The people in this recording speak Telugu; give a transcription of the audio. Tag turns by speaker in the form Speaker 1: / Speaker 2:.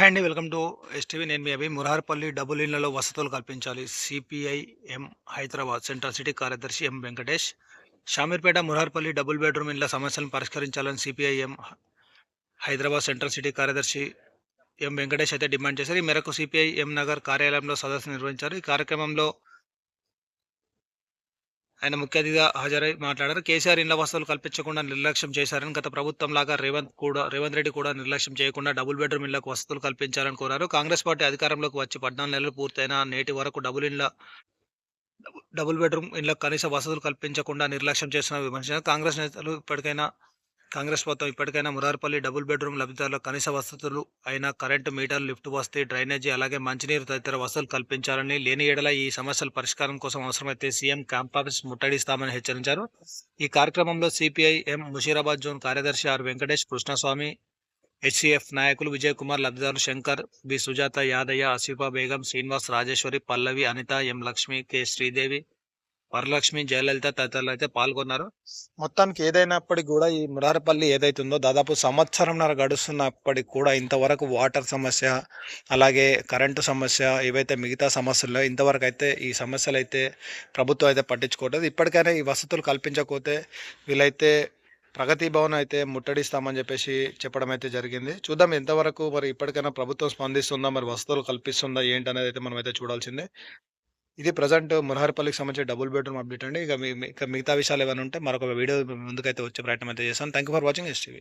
Speaker 1: హాయ్ అండి వెల్కమ్ టు ఎస్టీవీ నేను మీ అభి. మురార్పల్లి డబుల్ ఇళ్ళలో వసతులు కల్పించాలి. CPI M Hyderabad central city కార్యదర్శి M Venkatesh. Shamirpet Murarpalli double bedroom ఇళ్ళ సమస్యలను పరిష్కరించాలని CPI M Hyderabad central city కార్యదర్శి ఎం వెంకటేష్ అయితే డిమాండ్ చేశారు. ఈ మేరకు సిపిఐ ఎం నగర్ కార్యాలయంలో సదస్సు నిర్వహించారు. ఈ కార్యక్రమంలో ఆయన ముఖ్య అతిథిగా హాజరై మాట్లాడారు. కేసీఆర్ ఇండ్ల వసతులు కల్పించకుండా నిర్లక్ష్యం చేశారని గత ప్రభుత్వం లాగా రేవంత్ కూడా రేవంత్ రెడ్డి కూడా నిర్లక్ష్యం చేయకుండా డబుల్ బెడ్రూమ్ ఇళ్ళకు వసతులు కల్పించాలని కోరారు. కాంగ్రెస్ పార్టీ అధికారంలోకి వచ్చి పద్నాలుగు నెలలు పూర్తయిన నేటి వరకు డబుల్ ఇండ్ల డబుల్ బెడ్రూమ్ ఇళ్ళకు కనీస వసతులు కల్పించకుండా నిర్లక్ష్యం చేస్తున్న విమర్శించారు. కాంగ్రెస్ నేతలు ఇప్పటికైనా కాంగ్రెస్ ప్రభుత్వం ఇప్పటికైనా మురార్పల్లి డబుల్ బెడ్రూమ్ లబ్ధిదారులకు కనీస వసతులు అయిన కరెంటు మీటర్ లిఫ్ట్ వస్తే డ్రైనేజీ అలాగే మంచినీరు తదితర వసతులు కల్పించాలని లేని ఏడల ఈ సమస్యల పరిష్కారం కోసం అవసరమైతే సీఎం క్యాంప్ ఆఫీస్ ముట్టడిస్తామని హెచ్చరించారు. ఈ కార్యక్రమంలో సిపిఐ ఎం ముషీరాబాద్ జోన్ కార్యదర్శి ఆర్ వెంకటేష్ కృష్ణస్వామి హెచ్సిఎఫ్ నాయకులు విజయ్ కుమార్ లబ్ధిదారులు Shankar B Sujatha Yadaiah Asifa Begum Srinivas Rajeshwari Pallavi Anitha M Lakshmi K Sridevi Varalakshmi Jayalalitha తదితరులు అయితే పాల్గొన్నారు. మొత్తానికి ఏదైనప్పటికీ కూడా ఈ మురారపల్లి ఏదైతుందో ఉందో దాదాపు సంవత్సరంన్నర గడుస్తున్నప్పటికి కూడా ఇంతవరకు వాటర్ సమస్య అలాగే కరెంటు సమస్య ఏవైతే మిగతా సమస్యలు ఇంతవరకు అయితే ఈ సమస్యలు అయితే ప్రభుత్వం అయితే పట్టించుకోవట్లేదు. ఇప్పటికైనా ఈ వసతులు కల్పించకపోతే వీలైతే ప్రగతి భవన్ అయితే ముట్టడిస్తామని చెప్పేసి చెప్పడం అయితే జరిగింది. చూద్దాం ఎంతవరకు మరి ఇప్పటికైనా ప్రభుత్వం స్పందిస్తుందా మరి వసతులు కల్పిస్తుందా ఏంటనేది అయితే మనం అయితే చూడాల్సిందే. ఇది ప్రజెంట్ మునహర్పల్లికి సంబంధించి డబుల్ బెడ్రూమ్ అప్డేట్ అండి. ఇక మీ ఇక మిగతా విషయాలు ఏమైనా ఉంటే మరొక వీడియో ముందుకైతే వచ్చే ప్రయత్నం అయితే చేస్తాను thank you for watching STV